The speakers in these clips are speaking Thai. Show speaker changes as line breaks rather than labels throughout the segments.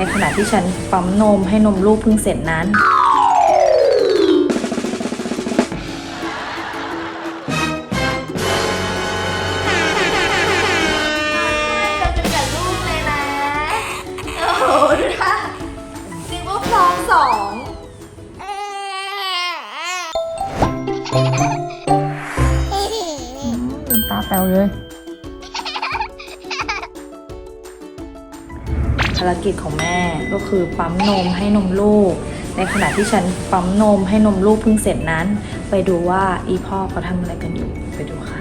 ในขณะที่ฉันปั๊มนมให้นมลูกเพิ่งเสร็จนั้นจะเป็นกับลูกเลยนะโอ้โหดูนะนึกว่าพร้อมสองลืมตาแปลวเลย ภารกิจของแม่ก็คือปั๊มนมให้นมลูก ในขณะที่ฉันปั๊มนมให้นมลูกเพิ่งเสร็จนั้น ไปดูว่าอีพ่อเขาทำอะไรกันอยู่ ไปดูค่ะ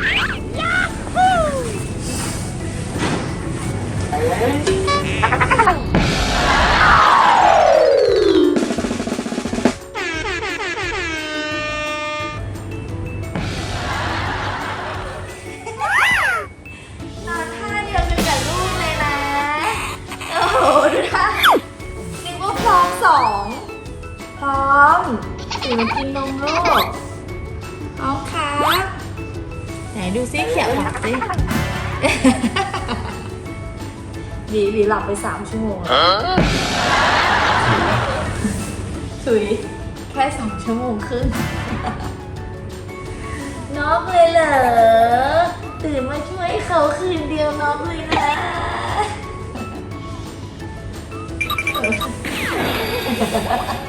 ถึงมากินนมลูกพร้อมครับไหนดูซิเขียวหลับซิหลีหลีหลับไปสามชั่วโมงแล้วถุยแค่สองชั่วโมงครึ่งน็อกเลยเหรอ ตื่นมาช่วยเขาคืนเดียวน็อกเลยนะทำ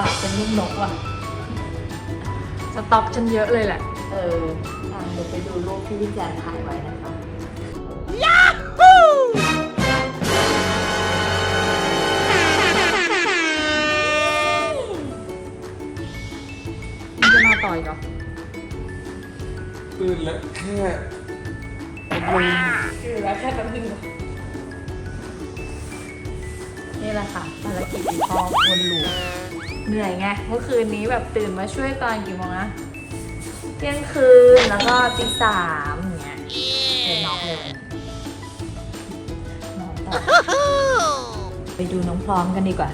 ปากเป็นลูกนกว่ะ สต็อกฉันเยอะเลยแหละ เอออะเดี๋ยวไปดูรูปที่พี่แจนถ่ายไว้นะคะ จะมาต่อยก่อนตื่นแล้วแค่คือแล้วแค่แป๊บนึงนี่แหละค่ะภารกิจอีพ่อวนลูป เหนื่อยไงเมื่อคืนนี้แบบตื่นมาช่วยตอนกี่โมงนะเที่ยงคืนแล้วก็ตีสามอย่างเงี้ยเลยน็องเลยนอนต่อไปดูน้องพร้อมกันดีกว่า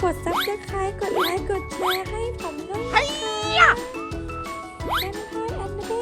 กด subscribe กดไลค์ กดแชร์ให้ผมด้วยนะคะเป็นพอยอนเด